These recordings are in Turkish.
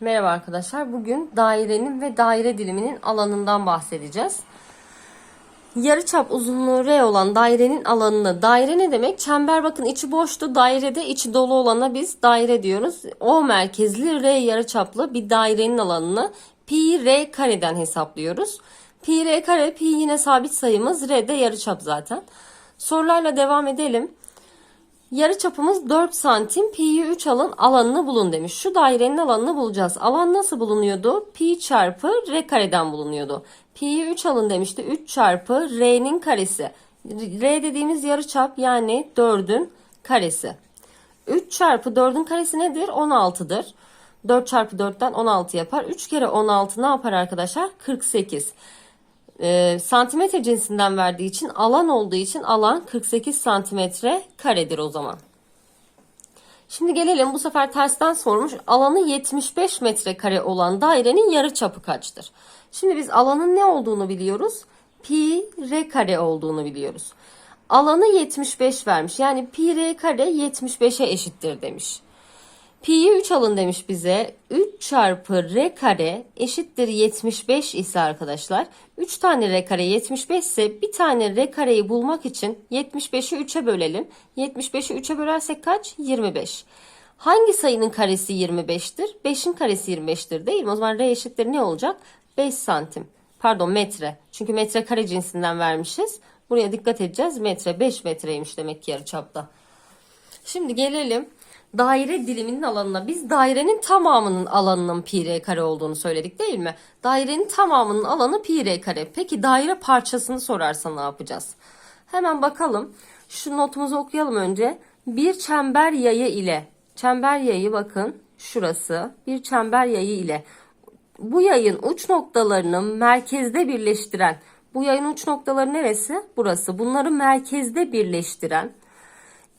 Merhaba arkadaşlar. Bugün dairenin ve daire diliminin alanından bahsedeceğiz. Yarıçap uzunluğu R olan dairenin alanını, daire ne demek? Çember bakın içi boştu, dairede içi dolu olana biz daire diyoruz. O merkezli R yarıçaplı bir dairenin alanını pi R kareden hesaplıyoruz. Pi R kare, pi yine sabit sayımız, R de yarıçap zaten. Sorularla devam edelim. Yarı çapımız 4 santim. Pi'yi 3 alın alanını bulun demiş. Şu dairenin alanını bulacağız. Alan nasıl bulunuyordu? Pi çarpı r kareden bulunuyordu. Pi'yi 3 alın demişti. 3 çarpı r'nin karesi. R dediğimiz yarı çap yani 4'ün karesi. 3 çarpı 4'ün karesi nedir? 16'dır. 4 çarpı 4'ten 16 yapar. 3 kere 16 ne yapar arkadaşlar? 48 e, santimetre cinsinden verdiği için alan olduğu için alan 48 santimetre karedir o zaman. Şimdi gelelim bu sefer tersten sormuş. Alanı 75 metrekare olan dairenin yarı çapı kaçtır? Şimdi biz alanın ne olduğunu biliyoruz. Pi r kare olduğunu biliyoruz. Alanı 75 vermiş. Yani pi r kare 75'e eşittir demiş. Pi'yi 3 alın demiş bize. 3 çarpı r kare eşittir 75 ise arkadaşlar. 3 tane r kare 75 ise bir tane r kareyi bulmak için 75'i 3'e bölelim. 75'i 3'e bölersek kaç? 25. Hangi sayının karesi 25'tir? 5'in karesi 25'tir değil mi? O zaman r eşittir ne olacak? 5 santim. Pardon metre. Çünkü metre kare cinsinden vermişiz. Buraya dikkat edeceğiz. Metre 5 metreymiş demek ki yarıçapta. Şimdi gelelim daire diliminin alanına biz dairenin tamamının alanının pi r kare olduğunu söyledik değil mi? Dairenin tamamının alanı pi r kare. Peki daire parçasını sorarsa ne yapacağız? Hemen bakalım. Şu notumuzu okuyalım önce. Bir çember yayı ile çember yayı bakın şurası bir çember yayı ile bu yayın uç noktalarını merkezde birleştiren bu yayın uç noktaları neresi? Burası. Bunları merkezde birleştiren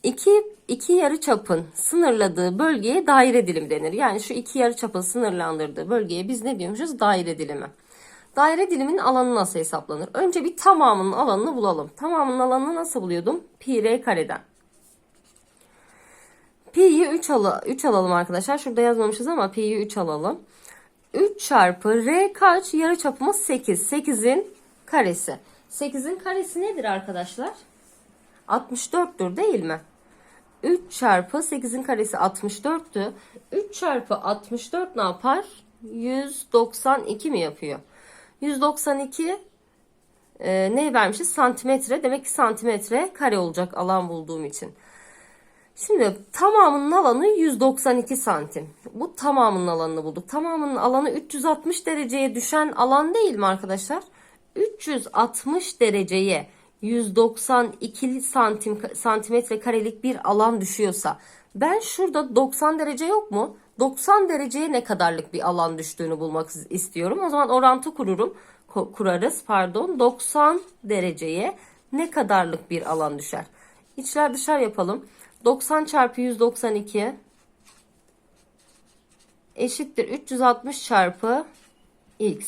İki, iki yarı çapın sınırladığı bölgeye daire dilimi denir. Yani şu iki yarı çapın sınırlandırdığı bölgeye biz ne diyormuşuz? Daire dilimi. Daire diliminin alanı nasıl hesaplanır? Önce bir tamamının alanını bulalım. Tamamının alanını nasıl buluyordum? Pi r kareden. Pi'yi 3, al 3 alalım arkadaşlar. Şurada yazmamışız ama pi'yi 3 alalım. 3 çarpı r kaç? Yarı çapımız 8. 8'in karesi. 8'in karesi nedir arkadaşlar? 64'tür değil mi? 3 çarpı 8'in karesi 64'tü. 3 çarpı 64 ne yapar? 192 mi yapıyor? 192 e, ne vermişiz? Santimetre. Demek ki santimetre kare olacak alan bulduğum için. Şimdi tamamının alanı 192 santim. Bu tamamının alanını bulduk. Tamamının alanı 360 dereceye düşen alan değil mi arkadaşlar? 360 dereceye 192 santim santimetre karelik bir alan düşüyorsa ben şurada 90 derece yok mu? 90 dereceye ne kadarlık bir alan düştüğünü bulmak istiyorum. O zaman orantı kururum. Kurarız pardon. 90 dereceye ne kadarlık bir alan düşer? İçler dışlar yapalım. 90 çarpı 192 eşittir 360 çarpı x.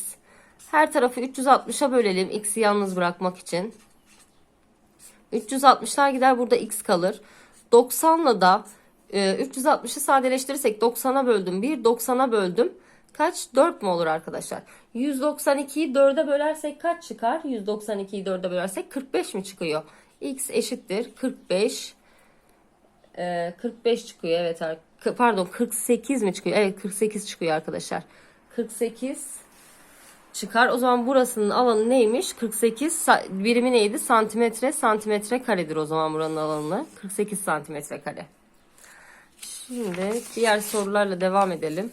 Her tarafı 360'a bölelim x'i yalnız bırakmak için. 360'lar gider burada x kalır. 90'la da e, 360'ı sadeleştirirsek 90'a böldüm 1 90'a böldüm. Kaç? 4 mu olur arkadaşlar? 192'yi 4'e bölersek kaç çıkar? 192'yi 4'e bölersek 45 mi çıkıyor? x eşittir 45 e, 45 çıkıyor evet pardon 48 mi çıkıyor? Evet 48 çıkıyor arkadaşlar. 48 çıkar. O zaman burasının alanı neymiş? 48 birimi neydi? Santimetre. Santimetre karedir o zaman buranın alanı. 48 santimetre kare. Şimdi diğer sorularla devam edelim.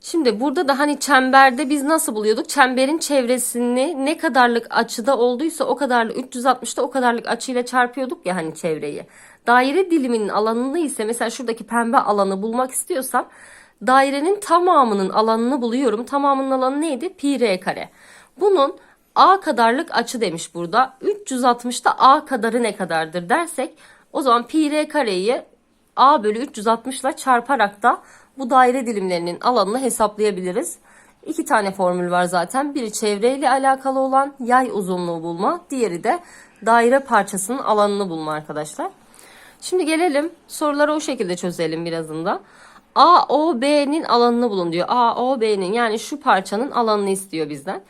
Şimdi burada da hani çemberde biz nasıl buluyorduk? Çemberin çevresini ne kadarlık açıda olduysa o kadarlık 360'da o kadarlık açıyla çarpıyorduk ya hani çevreyi. Daire diliminin alanını ise mesela şuradaki pembe alanı bulmak istiyorsam dairenin tamamının alanını buluyorum. Tamamının alanı neydi? Pi r kare. Bunun a kadarlık açı demiş burada. 360'da a kadarı ne kadardır dersek o zaman pi r kareyi a bölü 360 ile çarparak da bu daire dilimlerinin alanını hesaplayabiliriz. İki tane formül var zaten. Biri çevreyle alakalı olan yay uzunluğu bulma. Diğeri de daire parçasının alanını bulma arkadaşlar. Şimdi gelelim soruları o şekilde çözelim birazında. AOB'nin alanını bulun diyor. AOB'nin yani şu parçanın alanını istiyor bizden.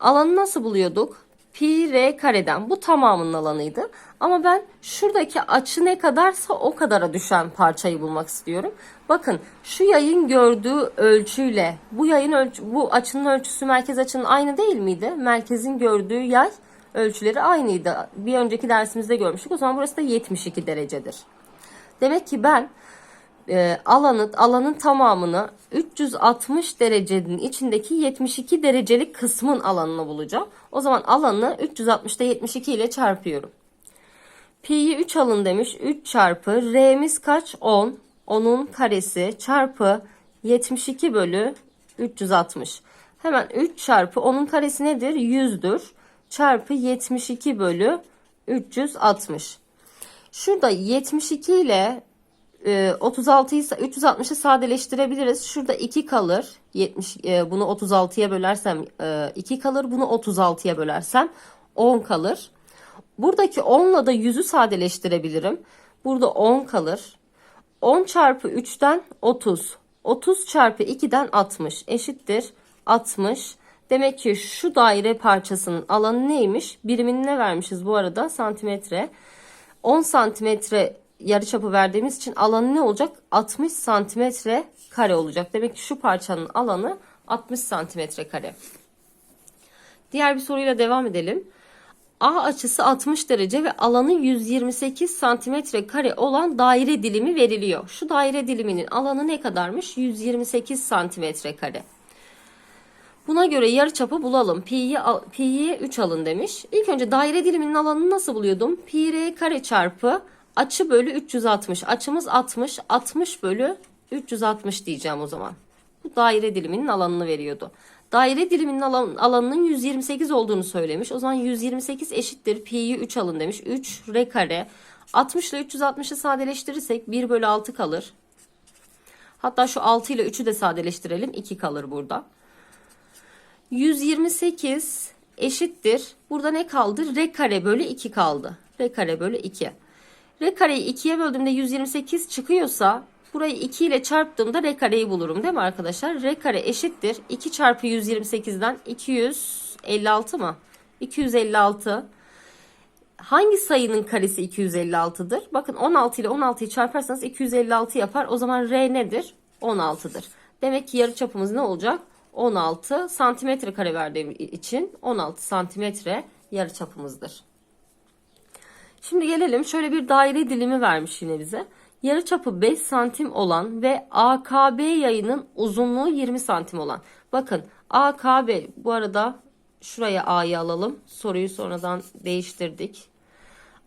Alanı nasıl buluyorduk? Pi r kareden. Bu tamamının alanıydı. Ama ben şuradaki açı ne kadarsa o kadara düşen parçayı bulmak istiyorum. Bakın şu yayın gördüğü ölçüyle bu yayın ölçü, bu açının ölçüsü merkez açının aynı değil miydi? Merkezin gördüğü yay ölçüleri aynıydı. Bir önceki dersimizde görmüştük. O zaman burası da 72 derecedir. Demek ki ben e, alanı alanın tamamını 360 derecenin içindeki 72 derecelik kısmın alanını bulacağım. O zaman alanı 360'da 72 ile çarpıyorum. Pi'yi 3 alın demiş. 3 çarpı R'miz kaç? 10. 10'un karesi çarpı 72 bölü 360. Hemen 3 çarpı 10'un karesi nedir? 100'dür. Çarpı 72 bölü 360. Şurada 72 ile e, 36'yı 360'ı sadeleştirebiliriz. Şurada 2 kalır. 70 e, bunu 36'ya bölersem e, 2 kalır. Bunu 36'ya bölersem 10 kalır. Buradaki 10'la da 100'ü sadeleştirebilirim. Burada 10 kalır. 10 çarpı 3'ten 30. 30 çarpı 2'den 60 eşittir 60. Demek ki şu daire parçasının alanı neymiş? Birimini ne vermişiz bu arada? Santimetre. 10 santimetre yarıçapı verdiğimiz için alanı ne olacak? 60 santimetre kare olacak. Demek ki şu parçanın alanı 60 santimetre kare. Diğer bir soruyla devam edelim. A açısı 60 derece ve alanı 128 santimetre kare olan daire dilimi veriliyor. Şu daire diliminin alanı ne kadarmış? 128 santimetre kare. Buna göre yarıçapı bulalım. Pi'yi pi'yi 3 alın demiş. İlk önce daire diliminin alanını nasıl buluyordum? Pi r kare çarpı açı bölü 360. Açımız 60. 60 bölü 360 diyeceğim o zaman. Bu daire diliminin alanını veriyordu. Daire diliminin alan, alanının 128 olduğunu söylemiş. O zaman 128 eşittir. Pi'yi 3 alın demiş. 3 r kare. 60 ile 360'ı sadeleştirirsek 1 bölü 6 kalır. Hatta şu 6 ile 3'ü de sadeleştirelim. 2 kalır burada. 128 eşittir. Burada ne kaldı? R kare bölü 2 kaldı. R kare bölü 2. R kareyi 2'ye böldüğümde 128 çıkıyorsa burayı 2 ile çarptığımda R kareyi bulurum değil mi arkadaşlar? R kare eşittir. 2 çarpı 128'den 256 mı? 256. Hangi sayının karesi 256'dır? Bakın 16 ile 16'yı çarparsanız 256 yapar. O zaman R nedir? 16'dır. Demek ki yarıçapımız ne olacak? 16 santimetre kare verdiğim için 16 santimetre yarıçapımızdır. Şimdi gelelim şöyle bir daire dilimi vermiş yine bize. Yarıçapı 5 santim olan ve AKB yayının uzunluğu 20 santim olan. Bakın AKB bu arada şuraya A'yı alalım. Soruyu sonradan değiştirdik.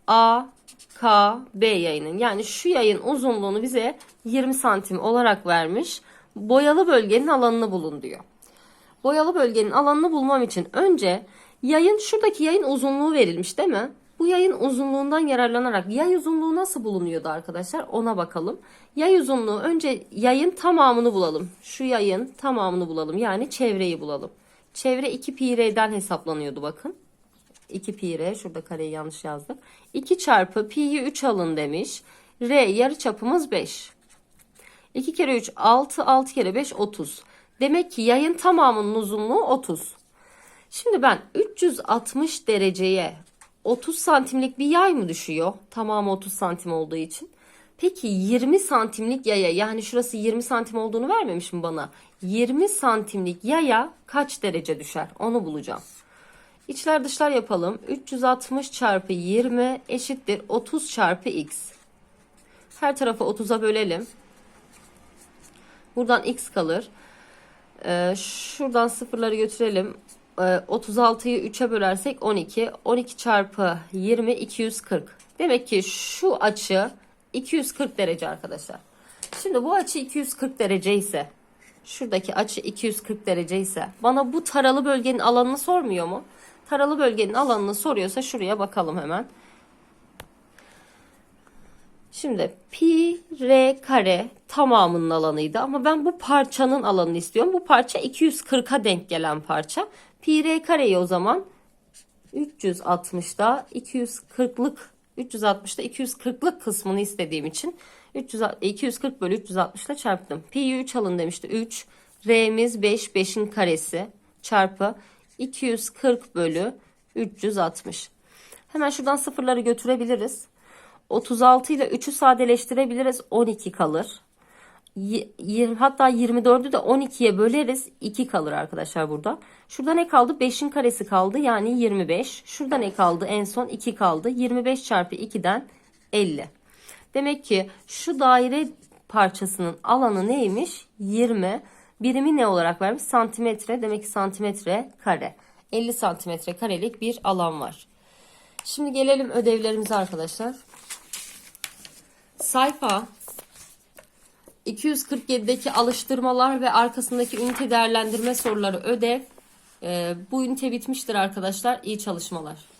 AKB yayının yani şu yayın uzunluğunu bize 20 santim olarak vermiş. Boyalı bölgenin alanını bulun diyor. Boyalı bölgenin alanını bulmam için önce yayın şuradaki yayın uzunluğu verilmiş değil mi? Bu yayın uzunluğundan yararlanarak yay uzunluğu nasıl bulunuyordu arkadaşlar ona bakalım. Yay uzunluğu önce yayın tamamını bulalım. Şu yayın tamamını bulalım yani çevreyi bulalım. Çevre 2 pi r'den hesaplanıyordu bakın. 2 pi r şurada kareyi yanlış yazdık. 2 çarpı pi'yi 3 alın demiş. R yarı çapımız 5. 2 kere 3 6 6 kere 5 30. Demek ki yayın tamamının uzunluğu 30. Şimdi ben 360 dereceye 30 santimlik bir yay mı düşüyor? Tamamı 30 santim olduğu için. Peki 20 santimlik yaya yani şurası 20 santim olduğunu vermemiş mi bana? 20 santimlik yaya kaç derece düşer? Onu bulacağım. İçler dışlar yapalım. 360 çarpı 20 eşittir 30 çarpı x. Her tarafı 30'a bölelim. Buradan x kalır. Ee, şuradan sıfırları götürelim. 36'yı 3'e bölersek 12. 12 çarpı 20 240. Demek ki şu açı 240 derece arkadaşlar. Şimdi bu açı 240 derece ise şuradaki açı 240 derece ise bana bu taralı bölgenin alanını sormuyor mu? Taralı bölgenin alanını soruyorsa şuraya bakalım hemen. Şimdi pi r kare tamamının alanıydı ama ben bu parçanın alanını istiyorum. Bu parça 240'a denk gelen parça. Pi r kareyi o zaman 360'da 240'lık 360'da 240'lık kısmını istediğim için 300, 240 bölü 360 ile çarptım. Pi'yi 3 alın demişti. 3. R'miz 5. 5'in karesi çarpı 240 bölü 360. Hemen şuradan sıfırları götürebiliriz. 36 ile 3'ü sadeleştirebiliriz. 12 kalır. Hatta 24'ü de 12'ye böleriz. 2 kalır arkadaşlar burada. Şurada ne kaldı? 5'in karesi kaldı. Yani 25. Şurada ne kaldı? En son 2 kaldı. 25 çarpı 2'den 50. Demek ki şu daire parçasının alanı neymiş? 20. Birimi ne olarak vermiş? Santimetre. Demek ki santimetre kare. 50 santimetre karelik bir alan var. Şimdi gelelim ödevlerimize arkadaşlar. Sayfa 247'deki alıştırmalar ve arkasındaki ünite değerlendirme soruları ödev. Ee, bu ünite bitmiştir arkadaşlar. İyi çalışmalar.